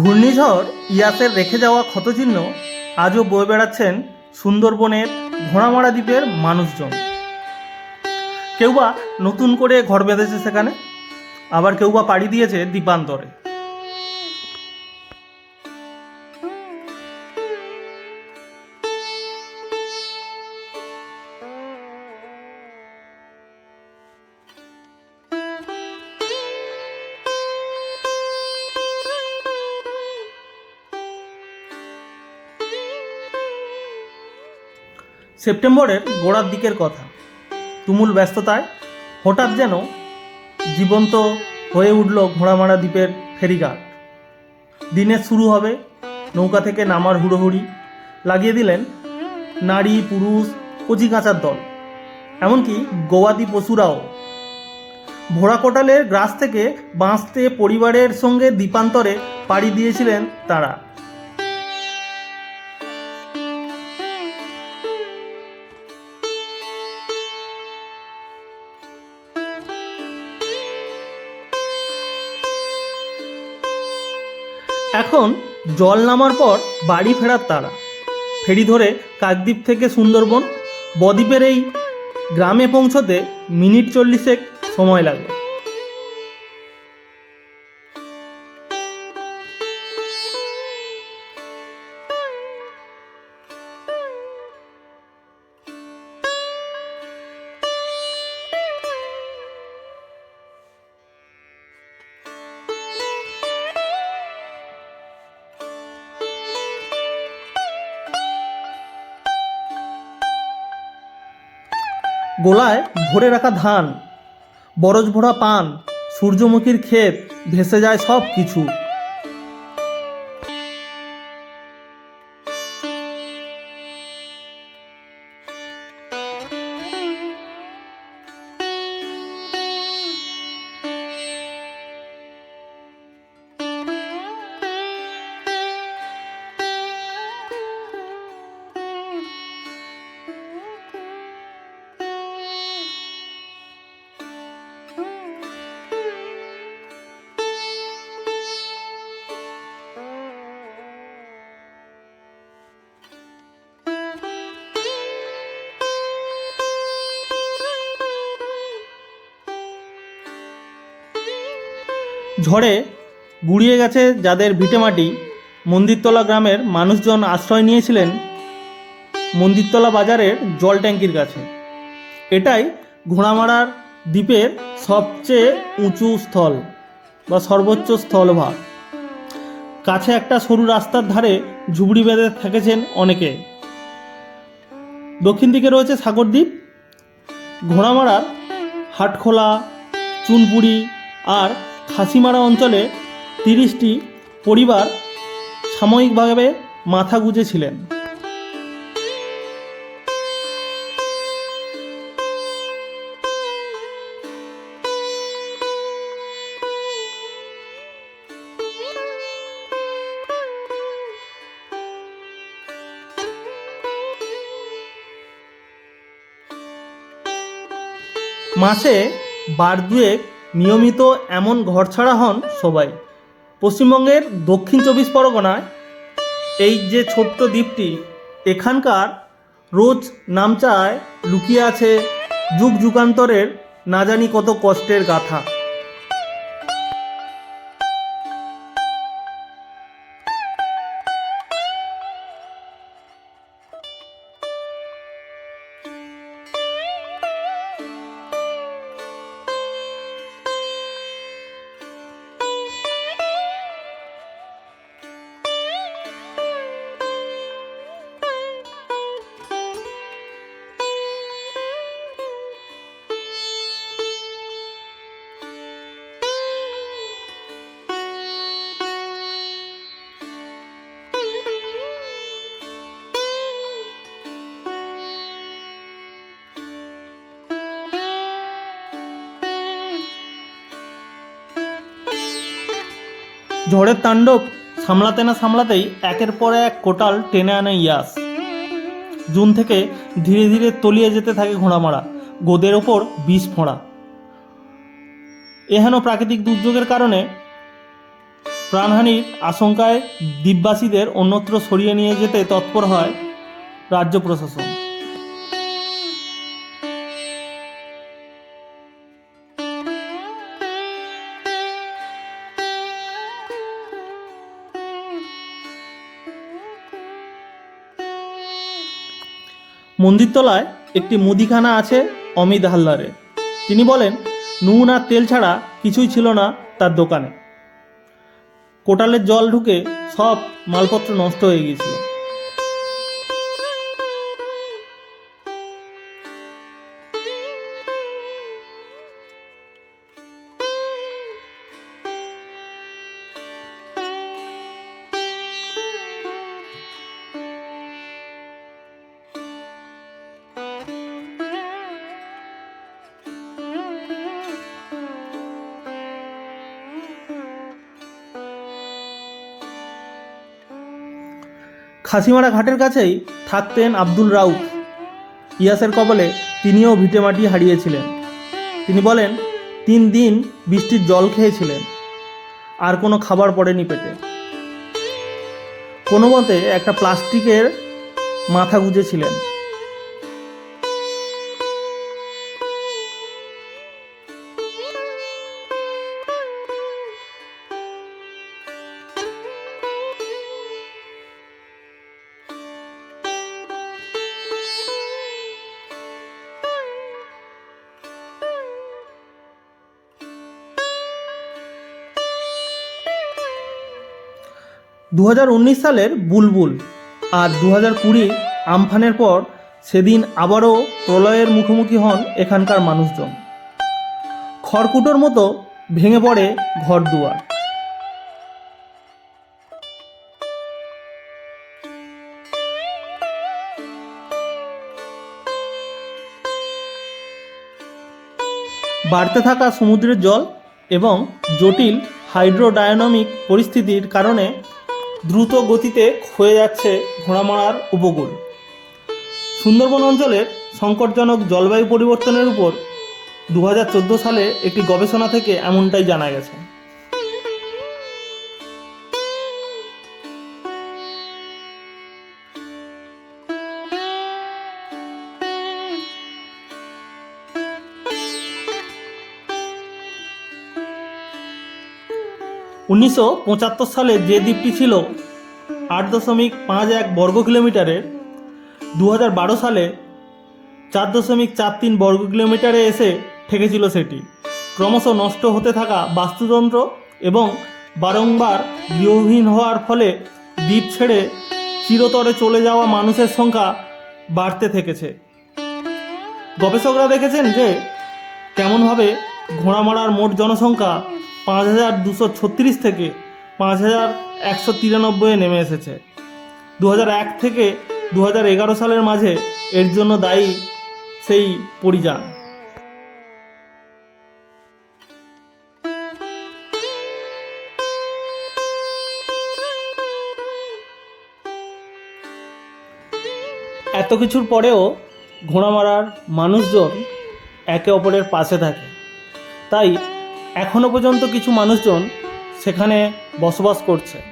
ঘূর্ণিঝড় ইয়াসের রেখে যাওয়া ক্ষতচিহ্ন আজও বয়ে বেড়াচ্ছেন সুন্দরবনের ঘোড়ামারা দ্বীপের মানুষজন। কেউবা নতুন করে ঘর বেঁধেছে সেখানে, আবার কেউবা পাড়ি দিয়েছে দ্বীপান্তরে। সেপ্টেম্বরের গোড়ার দিকের কথা। তুমুল ব্যস্ততায় হঠাৎ যেন জীবন্ত হয়ে উঠল ঘোড়ামারা দ্বীপের ফেরিঘাট। দিনের শুরু হবে নৌকা থেকে নামার হুড়োহুড়ি। লাগিয়ে দিলেন নারী, পুরুষ, কচি কাঁচার দল। এমনকি গবাদি পশুরাও। ভোড়া কোটালের গ্রাস থেকে বাঁচতে পরিবারের সঙ্গে দ্বীপান্তরে পাড়ি দিয়েছিলেন তারা। এখন জল নামার পর বাড়ি ফেরার তারা। ফেরি ধরে কাকদ্বীপ থেকে সুন্দরবন, বদ্বীপের এই গ্রামে পৌঁছতে মিনিট চল্লিশেক সময় লাগে। গোলায় ভরে রাখা ধান বরজ ভরা পান সূর্যমুখীর ক্ষেত ভেসে যায় সব কিছু ঝড়ে গুড়িয়ে গেছে যাদের ভিটেমাটি মন্দিরতলা গ্রামের মানুষজন আশ্রয় নিয়েছিলেন মন্দিরতলা বাজারের জল ট্যাঙ্কির কাছে। এটাই ঘোড়ামারার দ্বীপের সবচেয়ে উঁচু স্থল বা সর্বোচ্চ স্থলভাগ। কাছে একটা সরু রাস্তার ধারে ঝুবড়ি বেঁধে থেকেছেন অনেকে। দক্ষিণ দিকে রয়েছে সাগরদ্বীপ ঘোড়ামারার হাটখোলা চুনপুরি আর খাসিমারা অঞ্চলে তিরিশটি পরিবার সাময়িকভাবে মাথা গুজেছিলেন। মাসে বার দুয়েক নিয়মিত এমন ঘর ছাড়া হন সবাই। পশ্চিমবঙ্গের দক্ষিণ চব্বিশ পরগনায় এই যে ছোট্ট দ্বীপটি, এখানকার রোজ নামচায় লুকিয়ে আছে যুগ যুগান্তরের না জানি কত কষ্টের গাথা। ঝড়ের তাণ্ডব সামলাতে না সামলাতেই একের পর এক কোটাল টেনে আনে ইয়াস। জুন থেকে ধীরে ধীরে তলিয়ে যেতে থাকে ঘোড়ামারা, গোদের ওপর বিষ ফোঁড়া। এহেন প্রাকৃতিক দুর্যোগের কারণে প্রাণহানির আশঙ্কায় দ্বীপবাসীদের অন্যত্র সরিয়ে নিয়ে যেতে তৎপর হয় রাজ্য প্রশাসন। মন্দিরতলায় একটি মুদিখানা আছে অমিত হাল্লারে তিনি বলেন, নুন আর তেল ছাড়া কিছুই ছিল না তার দোকানে। কোটালের জল ঢুকে সব মালপত্র নষ্ট হয়ে গিয়েছিল। খাসিমারা ঘাটের কাছেই থাকতেন আব্দুল রাউফ। ইয়াসের কবলে তিনিও ভিটেমাটি হারিয়েছিলেন। তিনি বলেন, তিন দিন বৃষ্টির জল খেয়েছিলেন। আর কোনো খাবার পড়েনি পেটে। কোনো মতে একটা প্লাস্টিকের মাথা গুজেছিলেন। দু হাজার উনিশ সালের বুলবুল আর দু হাজার কুড়ি আমফানের পর সেদিন আবারও প্রলয়ের মুখোমুখি হন এখানকার মানুষজন। খড়কুটোর মতো ভেঙে পড়ে ঘর দুয়ার বাড়তে থাকা সমুদ্রের জল এবং জটিল হাইড্রোডায়নামিক পরিস্থিতির কারণে দ্রুত গতিতে ক্ষয়ে যাচ্ছে ঘোড়ামারার উপকূল। সুন্দরবন অঞ্চলের সংকটজনক জলবায়ু পরিবর্তনের উপর দু হাজার চোদ্দ সালে একটি গবেষণা থেকে এমনটাই জানা গেছে। উনিশশো পঁচাত্তর সালে যে দ্বীপটি ছিল আট দশমিক পাঁচ এক বর্গ কিলোমিটারের দু হাজার বারো সালে চার দশমিক চার তিন বর্গ কিলোমিটারে এসে ঠেকেছিল সেটি। ক্রমশ নষ্ট হতে থাকা বাস্তুতন্ত্র এবং বারংবার গৃহহীন হওয়ার ফলে দ্বীপ ছেড়ে চিরতরে চলে যাওয়া মানুষের সংখ্যা বাড়তে থেকেছে। গবেষকরা দেখেছেন যে কেমনভাবে ঘোড়ামারার মোট জনসংখ্যা পাঁচ হাজার দুশো ছত্রিশ থেকে পাঁচ হাজার একশো তিরানব্বইয়ে নেমে এসেছে। দু এক থেকে দু এগারো সালের মাঝে এর জন্য দায়ী সেই পরিযান। এত কিছুর পরেও ঘোড়ামারার মানুষজন একে অপরের পাশে থাকে। তাই এখনও পর্যন্ত কিছু মানুষজন সেখানে বসবাস করছে।